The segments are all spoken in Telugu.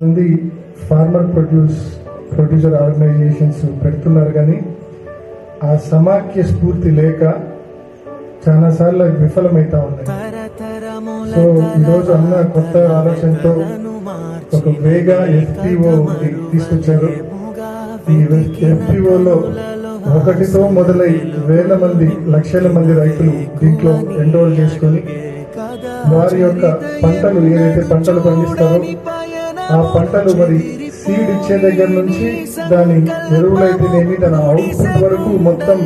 మంది ఫార్మర్ ప్రొడ్యూస్ ప్రొడ్యూసర్ ఆర్గనైజేషన్స్ పెడుతున్నారు కానీ ఆ సమాఖ్య స్ఫూర్తి లేక చాలా సార్లు అవి విఫలమైతా ఉన్నాయి. సో ఈరోజు అన్న కొత్త ఆలోచనతో ఒక వేగా ఎఫ్పిఓ తీసుకొచ్చారు. ఈ ఎఫ్పిఓలో ఒకటితో మొదలై వేల మంది లక్షల మంది రైతులు దీంట్లో ఎన్రోల్ చేసుకొని వారి యొక్క పంటలు ఏదైతే పంటలు పండిస్తారో ఆ పంటలు మరి సీడ్ ఇచ్చే దగ్గర నుంచి దాని ఎరువులైతేనేమి దాని అవుట్పుట్ వరకు మొత్తం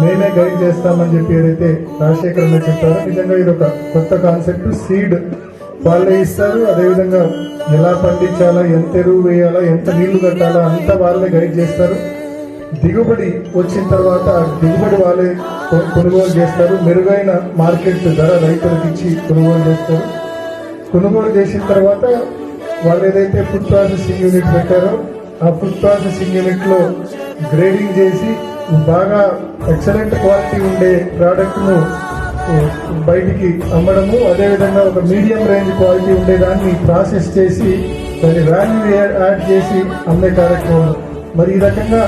మేమే గైడ్ చేస్తామని చెప్పి ఏదైతే రాజశేఖర్ అన్న చెప్పారో నిజంగా ఇది ఒక కొత్త కాన్సెప్ట్ సీడ్ వాళ్ళే ఇస్తారు. అదేవిధంగా ఎలా పండించాలా ఎంత ఎరువు వేయాలా ఎంత నీళ్ళు కట్టాలా అంతా వాళ్ళే గైడ్ చేస్తారు. దిగుబడి వచ్చిన తర్వాత దిగుబడి వాళ్ళే కొనుగోలు చేస్తారు. మెరుగైన మార్కెట్ ధర రైతులకు ఇచ్చి కొనుగోలు చేస్తారు. కొనుగోలు చేసిన తర్వాత వాళ్ళు ఏదైతే ఫుడ్ ప్రాసెసింగ్ యూనిట్ పెట్టారో ఆ ఫుడ్ ప్రాసెసింగ్ యూనిట్లో గ్రేడింగ్ చేసి బాగా ఎక్సలెంట్ క్వాలిటీ ఉండే ప్రోడక్ట్ను బయటికి అమ్మడము. అదేవిధంగా ఒక మీడియం రేంజ్ క్వాలిటీ ఉండే దాన్ని ప్రాసెస్ చేసి దాని వాల్యూ యాడ్ చేసి అమ్మే కార్యక్రమం. మరి ఈ రకంగా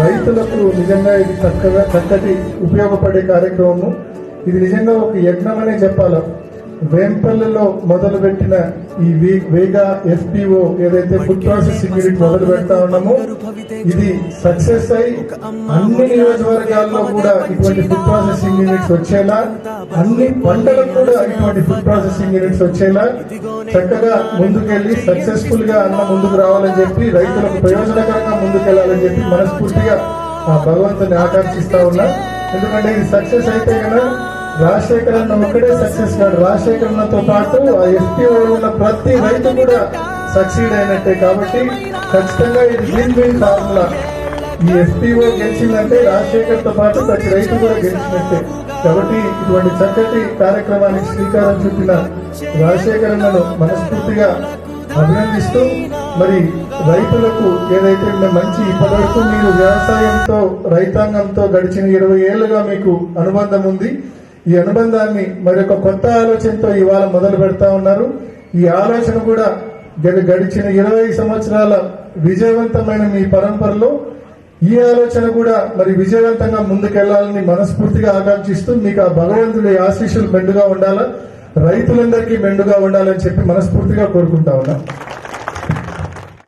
రైతులకు నిజంగా ఇది చక్కగా చక్కటి ఉపయోగపడే కార్యక్రమము. ఇది నిజంగా ఒక యజ్ఞం అనే చెప్పాలి? వేంపల్లిలో మొదలు పెట్టిన ఈ వేగా ఎఫ్పిఓ ఏదైతే ఫుడ్ ప్రాసెసింగ్ యూనిట్ మొదలు పెడతా ఉన్నామో ఇది సక్సెస్ అయి అన్ని నియోజకవర్గాల్లో కూడా ఇటువంటి ఫుడ్ ప్రాసెసింగ్ యూనిట్స్ వచ్చేలా అన్ని పంటలకు కూడా ఇటువంటి ఫుడ్ ప్రాసెసింగ్ యూనిట్స్ వచ్చేలా చక్కగా ముందుకెళ్ళి సక్సెస్ఫుల్గా అన్న ముందుకు రావాలని చెప్పి రైతులకు ప్రయోజనకరంగా ముందుకెళ్ళాలని చెప్పి మనస్ఫూర్తిగా ఆ భగవంతుని ఆకాంక్షిస్తా ఉన్నా. ఎందుకంటే ఇది సక్సెస్ అయితే కదా రాజశేఖర్ అన్న ఒక్కడే సక్సెస్ కాదు. రాజశేఖర్ అన్నతో పాటు ఆ ఎస్పీఓ ఉన్న ప్రతి రైతు కూడా సక్సీడ్ అయినట్టే కాబట్టి ఖచ్చితంగా ఇది విన్ విన్ ఫార్ములా ఈ ఎస్పీఓ గెలిచిందంటే రాజశేఖర్తో పాటు ప్రతి రైతు కూడా గెలిచినట్టే. కాబట్టి ఇటువంటి చక్కటి కార్యక్రమానికి శ్రీకారం చుట్టిన రాజశేఖర్ అన్నను మనస్ఫూర్తిగా అభినందిస్తూ మరి రైతులకు ఏదైతే మంచి ఇప్పటివరకు మీరు వ్యవసాయంతో రైతాంగంతో గడిచిన ఇరవై ఏళ్ళుగా మీకు అనుబంధం ఉంది. ఈ అనుబంధాన్ని మరి కొత్త ఆలోచనతో ఇవాళ మొదలు పెడతా ఉన్నారు. ఈ ఆలోచన కూడా గడి- గడిచిన ఇరవై సంవత్సరాల విజయవంతమైన మీ పరంపరలో ఈ ఆలోచన కూడా మరి విజయవంతంగా ముందుకెళ్ళాలని మనస్ఫూర్తిగా ఆకాంక్షిస్తూ మీకు ఆ భగవంతుడి ఆశీస్సులు మెండుగా ఉండాలా? రైతులందరికీ మెండుగా ఉండాలని చెప్పి మనస్ఫూర్తిగా కోరుకుంటా ఉన్నాం.